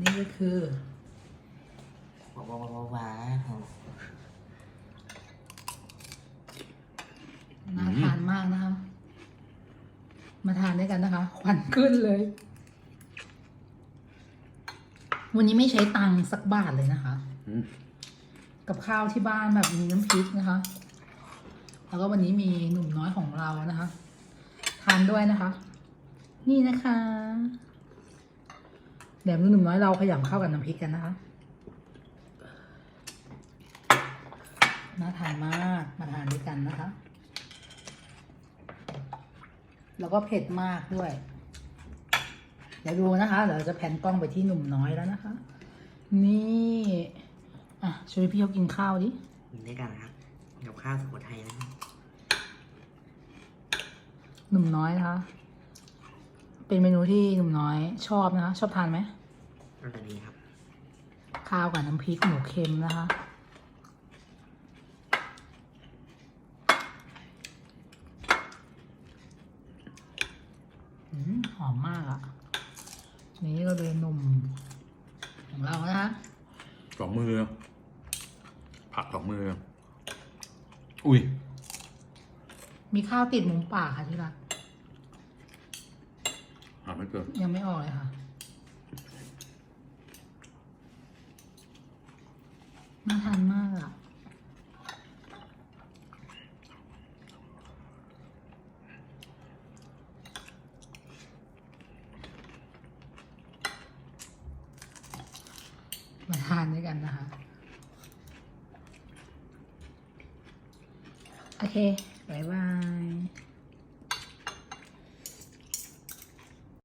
นี่ก็คือว้าวว้าวว้าวาน่าทานมากนะคะ มาทานด้วยกันนะคะควันขึ้นเลย วันนี้ไม่ใช้ตังค์สักบาทเลยนะคะ กับข้าวที่บ้านแบบมีน้ำพริกนะคะ แล้วก็วันนี้มีหนุ่มน้อยของเรานะคะ ทานด้วยนะคะ นี่นะคะ เดี๋ยวหนุ่มน้อยเราขยำเข้ากับน้ำพริกกันนะคะ น่าทานมากมาทานด้วยกันนะคะ แล้วก็เผ็ดมากด้วย เดี๋ยวดูนะคะเดี๋ยวจะแผ่นกล้องไปที่หนุ่มน้อยแล้วนะคะ นี่อะช่วยพี่เขากินข้าวดิกินด้วยกันนะครับกับข้าวสุโขทัยนะครับหนุ่มน้อยนะคะ เป็นเมนูที่หนุ่มน้อยชอบนะคะ ชอบทานไหม รสดีครับ ข้าวกับน้ำพริกหมูเค็มนะคะอืมหอมมากอะ่ะ นี่ก็เลยหนุ่มของเรานะคะสองมือ ผักสองมือ อุ้ย มีข้าวติดมุมปากค่ะที่รักหาไม่เกินยังไม่ออกเลยค่ะ น่าทานมากอะ่ะมาทานด้วยกันนะคะ โอเค บ๊ายบาย